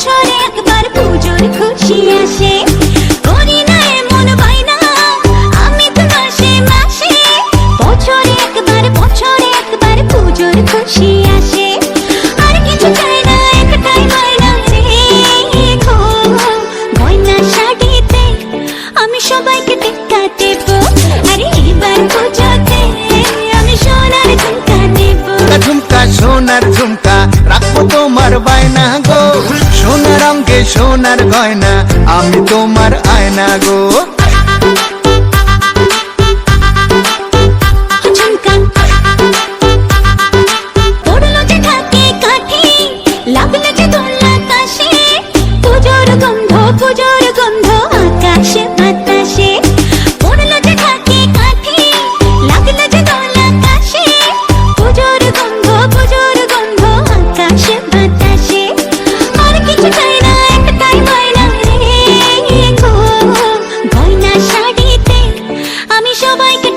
বছরে একবার পুজোর খুশি আসে। করি না এমন বাইনা আমি তো মাসে মাসে। বছরে একবার বছরে একবার পুজোর খুশি আসে। আর কিছু চাই না, একটাই বাইনা দেখো গয়না শাড়িতে আমি সবাইকে টিকা দেব। আরে এবার পুজোতে আমি সোনার ঝুমকা দেব। ঝুমকা, সোনার ঝুমকা, রাখব তোমার বায়না গো। সোনার গয়না আমি তোমার আয়না গো। লাভ না যে তোমরা কাশে পুজোর তোমরা আমি সবাইকে